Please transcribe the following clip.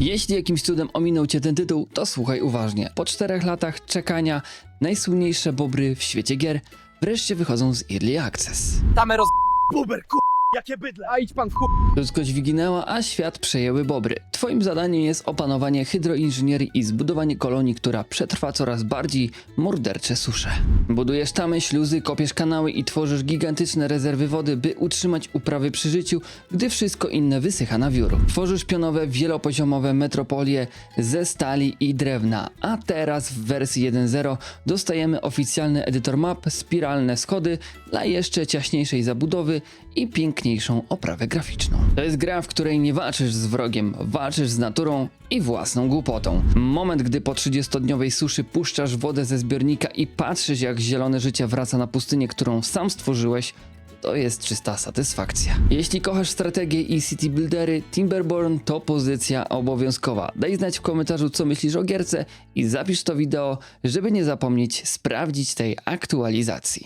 Jeśli jakimś cudem ominął cię ten tytuł, to słuchaj uważnie. Po czterech latach czekania najsłynniejsze bobry w świecie gier wreszcie wychodzą z Early Access. Tamę roz... Buber, ku... Jakie bydle! A idź pan w chuj. Ludzkość wyginęła, a świat przejęły bobry. Twoim zadaniem jest opanowanie hydroinżynierii i zbudowanie kolonii, która przetrwa coraz bardziej mordercze susze. Budujesz tamy, śluzy, kopiesz kanały i tworzysz gigantyczne rezerwy wody, by utrzymać uprawy przy życiu, gdy wszystko inne wysycha na wiór. Tworzysz pionowe, wielopoziomowe metropolie ze stali i drewna, a teraz w wersji 1.0 dostajemy oficjalny edytor map, spiralne schody dla jeszcze ciaśniejszej zabudowy i piękniejszą oprawę graficzną. To jest gra, w której nie walczysz z wrogiem, walczysz z naturą i własną głupotą. Moment, gdy po 30-dniowej suszy puszczasz wodę ze zbiornika i patrzysz, jak zielone życie wraca na pustynię, którą sam stworzyłeś, to jest czysta satysfakcja. Jeśli kochasz strategię i city buildery, Timberborn to pozycja obowiązkowa. Daj znać w komentarzu, co myślisz o gierce i zapisz to wideo, żeby nie zapomnieć sprawdzić tej aktualizacji.